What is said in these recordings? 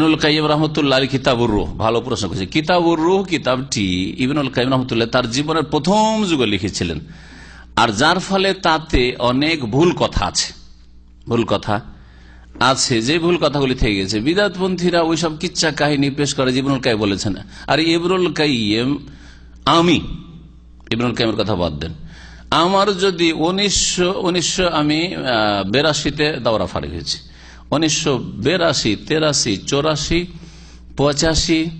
রহমতুল্লাহ ভালো প্রশ্ন করেছে। রহমতুল্লাহ তার জীবনের প্রথম যুগে লিখেছিলেন। আর যার ফলে তাতে অনেক ভুল কথা আছে। ভুল কথা আছে, যে ভুল কথাগুলি থেকে গেছে। বিদাতপন্থীরা ওইসব কিচ্ছা কাহিনী পেশ করে ইবনুল কাই বলেছেন। আর ইবনুল কাইম আমি, ইবনুল কাইমের কথা বাদ দেন। আমার যদি উনিশশো উনিশশো আমি বেরাশিতে দাওরা ফারিক হয়েছি। উনিশশো বেরাশি, তেরাশি, চৌরাশি, পঁচাশি,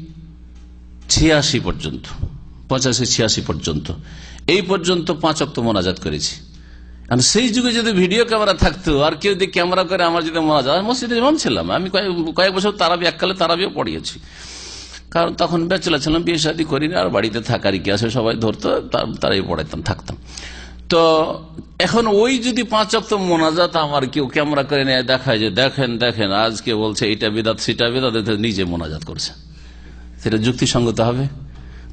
ছিয়াশি পর্যন্ত। পঁচাশি, ছিয়াশি পর্যন্ত। এই পর্যন্ত পাঁচ অক্ট মোনাজাত করেছি। আর সেই যুগে যদি ভিডিও ক্যামেরা থাকতো, আর কেউ যদি ক্যামেরা করে আমার যদি মোনাজাত মসজিদে ইমাম ছিলাম। আমি কয়েক- বছর তারাবি এককালে তারাবিও পড়িয়েছি। কারণ তখন বেচলা ছিলাম, বিয়ে শাদী করিনি, আর বাড়িতে থাকার কি আছে? সবাই ধরতো, তার- তারাই পড়াইতাম, থাকতাম। তো এখন ওই যদি পাঁচ অক্ট মোনাজাত আমার কেউ ক্যামেরা করে নিয়ে, দেখায় যে দেখেন দেখেন, আজকে বলছে এটা বিদাত, সেটা বিদাত নিজে মোনাজাত করছে। সেটা যুক্তিসঙ্গত হবে?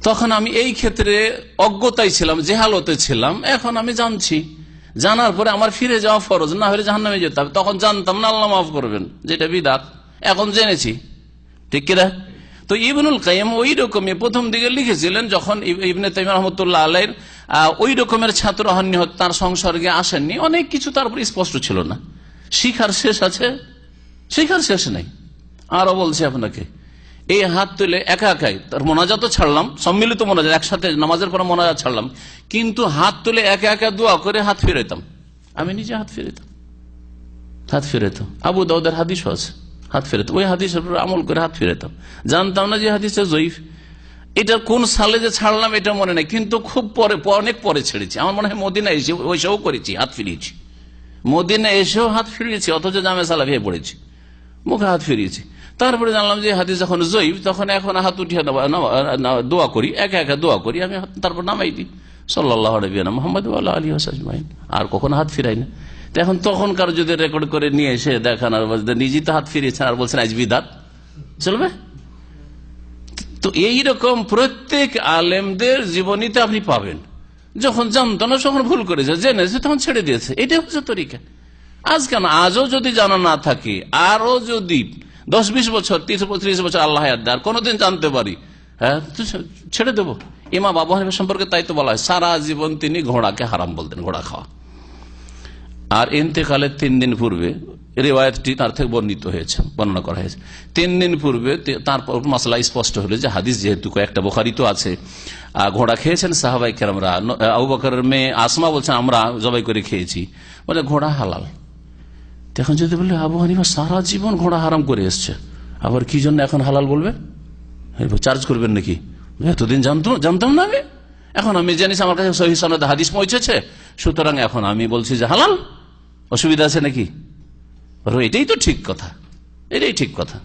তখন আমি এই ক্ষেত্রে অজ্ঞতাই ছিলাম, জেহালতে ছিলাম, এখন আমি জানছি। জানার পরে আমার ফিরে যাওয়া ফরজ, না হলে জাহান্নামে যেতে হবে। তখন জানতাম না, আল্লাহ মাফ করবেন যেটা বিদাত। এখন জেনেছি। ঠিক কিনা তো ইবনুল কাইম ওই রকমই প্রথম দিকে লিখেছিলেন যখন ইব- ইবনে তাইম রহমতুল্লাহ আলাইর আহ, ওই রকমের ছাত্র হননি তার সংসর্গে আসেননি। অনেক কিছু তার উপর স্পষ্ট ছিল না। শিখার শেষ আছে? শিখার শেষ নেই। আরও বলছি আপনাকে। এই হাত তুলে একা একাই তার মোনাজাত ছাড়লাম সম্মিলিত মোনাজাত একসাথে নামাজের পর মোনাজাত ছাড়লাম কিন্তু হাত তুলে একা একা দোয়া করে হাত ফিরেতাম আমি নিজে হাত ফিরেতাম হাত ফিরেতাম আবু দাউদের হাদিসও আছে। হাত ফেরাতাম ওই হাদিসের উপর আমল করে হাত ফিরেতাম। জানতাম না যে হাদিসে জয়ীফ। এটা কোন সালে যে ছাড়লাম এটা মনে নেই, কিন্তু খুব পরে অনেক পরে ছেড়েছি। আমার মনে হয় মদিনা এসে ওইসব করেছি, হাত ফিরিয়েছি। মদিনা এসেও হাত ফিরিয়েছি, অথচ জামে সালাফিয়ে পড়েছি। মুখে হাত ফিরিয়েছি। তারপরে জানলাম যে হাদিস যখন জয়ীফ, তখন এখন হাত উঠিয়ে দোয়া করি, একা একা দোয়া করি, আমি তারপর নামাই দিই। সাল্লাহ রবিয়ানা মোহাম্মদ আলী হাসাজমাইন আর কখনো হাত ফিরাই না। এখন তখনকার যদি রেকর্ড করে নিয়ে এসে দেখান আর নিজেই তো হাত ফিরিয়েছেন আর বলছেন, আজ বিদাত। চলবে? তো এই রকম প্রত্যেক আলেমদের জীবনীতে আপনি পাবেন। যখন জানতো না তখন ভুল করেছে জেনেছে তখন ছেড়ে দিয়েছে। এটাই হচ্ছে তরিকা। আজ কেন? আজও যদি জানা না থাকে আরও যদি দশ বিশ বছর তিরিশ ত্রিশ বছর আল্লাহ আর কোনোদিন জানতে পারি হ্যাঁ ছেড়ে দেবো। ইমা বাবু সম্পর্কে তাই তো বলা হয়, সারা জীবন তিনি ঘোড়াকে হারাম বলতেন, ঘোড়া খাওয়া। আর ইন্তেকালের তিন দিন পূর্বে রেওয়ায়তটি তার থেকে বর্ণিত হয়েছে, বর্ণনা করা হয়েছে। তিন দিন পূর্বে তারপর মশলা স্পষ্ট হলো যে হাদিস যেহেতু কয়েকটা বোখারি তো আছে ঘোড়া খেয়েছেন সাহাবাই কেরামরা। আবু বকরের মেয়ে আসমা বলছেন আমরা জবাই করে খেয়েছি। বলে, ঘোড়া হালাল। এখন যদি বলে, আবু হানিফা, সারা জীবন ঘোড়া হারাম করে এসছে। আবার কি জন্য এখন হালাল বলবে? চার্জ করবেন নাকি? এতদিন জানতো, জানতাম না আমি। এখন আমি জানিস আমার কাছে সহি সনদ হাদিস পৌঁছেছে। সুতরাং এখন আমি বলছি যে হালাল। অসুবিধা আছে নাকি? এটাই তো ঠিক কথা। এটাই ঠিক কথা।